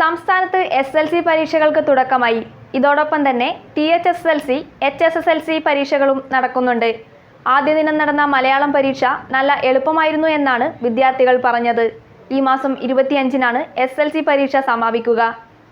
സംസ്ഥാനത്ത് S L C പരീക്ഷകൾക്ക് തുടക്കമായി. ഇതോടൊപ്പം തന്നെ T H S L C H S S L C പരീക്ഷകളും നടക്കുന്നുണ്ട്. ആദ്യ ദിനം നടന്ന മലയാളം പരീക്ഷ നല്ല എളുപ്പമായിരുന്നു എന്നാണ് വിദ്യാർത്ഥികൾ പറഞ്ഞത്. ഈ മാസം ഇരുപത്തിയഞ്ചിനാണ് എസ് എൽ സി പരീക്ഷ സമാപിക്കുക.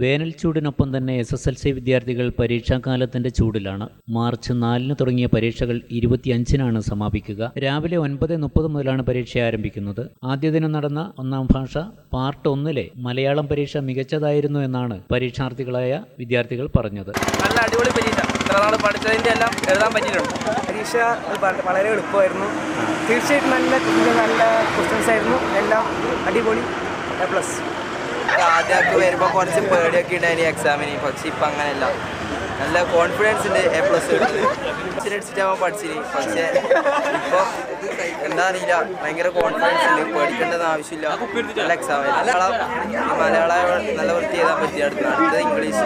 വേനൽ ചൂടിനൊപ്പം തന്നെ എസ് എസ് എൽ സി വിദ്യാർത്ഥികൾ പരീക്ഷാകാലത്തിന്റെ ചൂടിലാണ്. മാർച്ച് നാലിന് തുടങ്ങിയ പരീക്ഷകൾ ഇരുപത്തിയഞ്ചിനാണ് സമാപിക്കുക. രാവിലെ ഒൻപത് മുപ്പത് മുതലാണ് പരീക്ഷ ആരംഭിക്കുന്നത്. ആദ്യ ദിനം നടന്ന ഒന്നാം ഭാഷ പാർട്ട് ഒന്നിലെ മലയാളം പരീക്ഷ മികച്ചതായിരുന്നു എന്നാണ് പരീക്ഷാർത്ഥികളായ വിദ്യാർത്ഥികൾ പറഞ്ഞത്. നല്ല അടിപൊളി പരീക്ഷ. ഇത്ര നാൾ പഠിച്ചതിന്റെ എല്ലാം എഴുതാൻ പറ്റിയിട്ടുണ്ട്. പരീക്ഷ വളരെ എളുപ്പമായിരുന്നു. തീർച്ചയായിട്ടും നല്ല നല്ല ക്വസ്റ്റ്യൻസ് ആയിരുന്നു. എല്ലാം അടിപൊളി. പ്ലസ്. ആദ്യമൊക്കെ വരുമ്പോൾ കുറച്ച് പേടിയൊക്കെ ഉണ്ടായിരുന്നു എക്സാമിന് പക്ഷെ ഇപ്പം അങ്ങനെയല്ല. നല്ല കോൺഫിഡൻസ് ഉണ്ട് എ പ്ലസ് അടിച്ചിട്ടാവുമ്പോൾ പഠിച്ചിന്. പക്ഷേ ഇപ്പോൾ എന്താ അറിയില്ല. ഭയങ്കര കോൺഫിഡൻസ് ഉണ്ട് പേടിക്കേണ്ടത് ആവശ്യമില്ല. നല്ല എക്സാം മലയാളം നല്ല വൃത്തി ചെയ്താൽ പറ്റിയ അടുത്ത അടുത്തത് ഇംഗ്ലീഷ്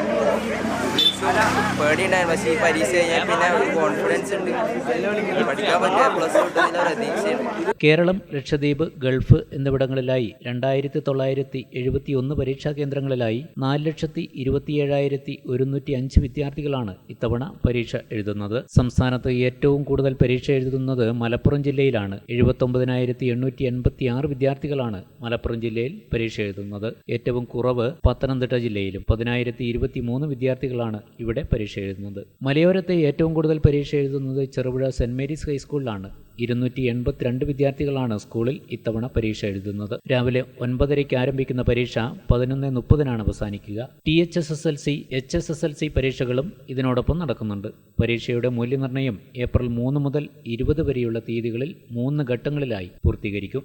പേടിയുണ്ടായിരുന്നു പക്ഷേ ഈ പരീക്ഷ കഴിഞ്ഞാൽ പിന്നെ കോൺഫിഡൻസ് ഉണ്ട്. പഠിക്കാൻ പറ്റിയ പ്ലസ് കിട്ടുന്ന കേരളം ലക്ഷദ്വീപ് ഗൾഫ് എന്നിവിടങ്ങളിലായി രണ്ടായിരത്തി തൊള്ളായിരത്തി എഴുപത്തി ഒന്ന് പരീക്ഷാ കേന്ദ്രങ്ങളിലായി നാല് ലക്ഷത്തി ഇരുപത്തിയേഴായിരത്തി ഒരുന്നൂറ്റി അഞ്ച് വിദ്യാർത്ഥികളാണ് ഇത്തവണ പരീക്ഷ എഴുതുന്നത്. സംസ്ഥാനത്ത് ഏറ്റവും കൂടുതൽ പരീക്ഷ എഴുതുന്നത് മലപ്പുറം ജില്ലയിലാണ്. എഴുപത്തൊമ്പതിനായിരത്തി എണ്ണൂറ്റി എൺപത്തി ആറ് വിദ്യാർത്ഥികളാണ് മലപ്പുറം ജില്ലയിൽ പരീക്ഷ എഴുതുന്നത്. ഏറ്റവും കുറവ് പത്തനംതിട്ട ജില്ലയിലും പതിനായിരത്തി ഇരുപത്തി മൂന്ന് വിദ്യാർത്ഥികളാണ് ഇവിടെ പരീക്ഷ എഴുതുന്നത്. മലയോരത്തെ ഏറ്റവും കൂടുതൽ പരീക്ഷ എഴുതുന്നത് ചെറുപുഴ സെന്റ് മേരീസ് ഹൈസ്കൂളിലാണ്. ഇരുന്നൂറ്റി എൺപത്തിരണ്ട് വിദ്യാർത്ഥികളാണ് സ്കൂളിൽ ഇത്തവണ പരീക്ഷ എഴുതുന്നത്. രാവിലെ ഒൻപതരയ്ക്ക് ആരംഭിക്കുന്ന പരീക്ഷ പതിനൊന്ന് മുപ്പതിനാണ് അവസാനിക്കുക. T H S S L C H S S L C പരീക്ഷകളും ഇതിനോടൊപ്പം നടക്കുന്നുണ്ട്. പരീക്ഷയുടെ മൂല്യനിർണയം ഏപ്രിൽ മൂന്ന് മുതൽ ഇരുപത് വരെയുള്ള തീയതികളിൽ മൂന്ന് ഘട്ടങ്ങളിലായി പൂർത്തീകരിക്കും.